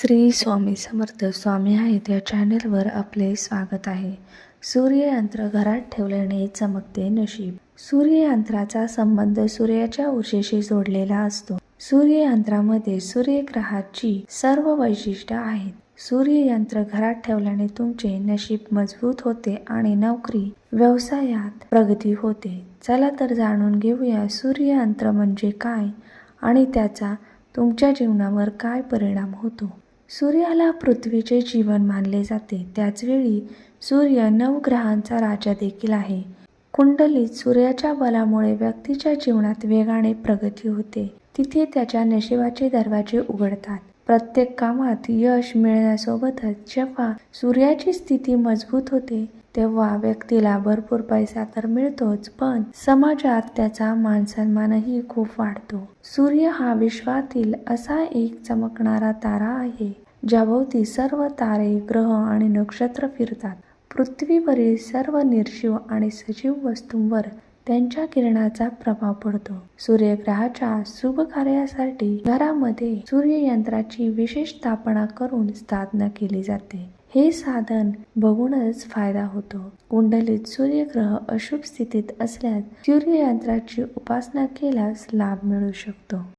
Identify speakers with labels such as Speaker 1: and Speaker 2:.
Speaker 1: श्री स्वामी समर्थ स्वामी आहेत या चॅनेलवर आपले स्वागत आहे. सूर्ययंत्र घरात ठेवल्याने चमकते नशीब. सूर्ययंत्राचा संबंध सूर्याच्या उशेशी जोडलेला असतो. सूर्ययंत्रामध्ये सूर्यग्रहाची सर्व वैशिष्ट्य आहेत. सूर्ययंत्र घरात ठेवल्याने तुमचे नशीब मजबूत होते आणि नोकरी व्यवसायात प्रगती होते. चला तर जाणून घेऊया सूर्ययंत्र म्हणजे काय आणि त्याचा तुमच्या जीवनावर काय परिणाम होतो. सूर्याला पृथ्वीचे जीवन मानले जाते. त्याचवेळी सूर्य नवग्रहांचा राजा देखील आहे. कुंडलीत सूर्याच्या बलामुळे व्यक्तीच्या जीवनात वेगाने प्रगती होते. तिथे त्याच्या नशिबाचे दरवाजे उघडतात. प्रत्येक कामात यश मिळण्यासोबतच जेव्हा सूर्याची स्थिती मजबूत होते तेव्हा व्यक्तीला भरपूर पैसा तर मिळतोच पण समाजात त्याचा मानसन्मानही खूप वाढतो. सूर्य हा विश्वातील असा एक चमकणारा तारा आहे ज्याभोवती सर्व तारे ग्रह आणि नक्षत्र फिरतात. पृथ्वीवरील सर्व निर्जीव आणि सजीव वस्तूंवर त्यांच्या किरणाचा प्रभाव पडतो. सूर्यग्रहाच्या शुभ कार्यासाठी घरामध्ये सूर्ययंत्राची विशेष स्थापना करून स्थापना केली जाते. हे साधन बघूनच फायदा होतो. कुंडलीत सूर्यग्रह अशुभ स्थितीत असल्यास सूर्ययंत्राची उपासना केल्यास लाभ मिळू शकतो.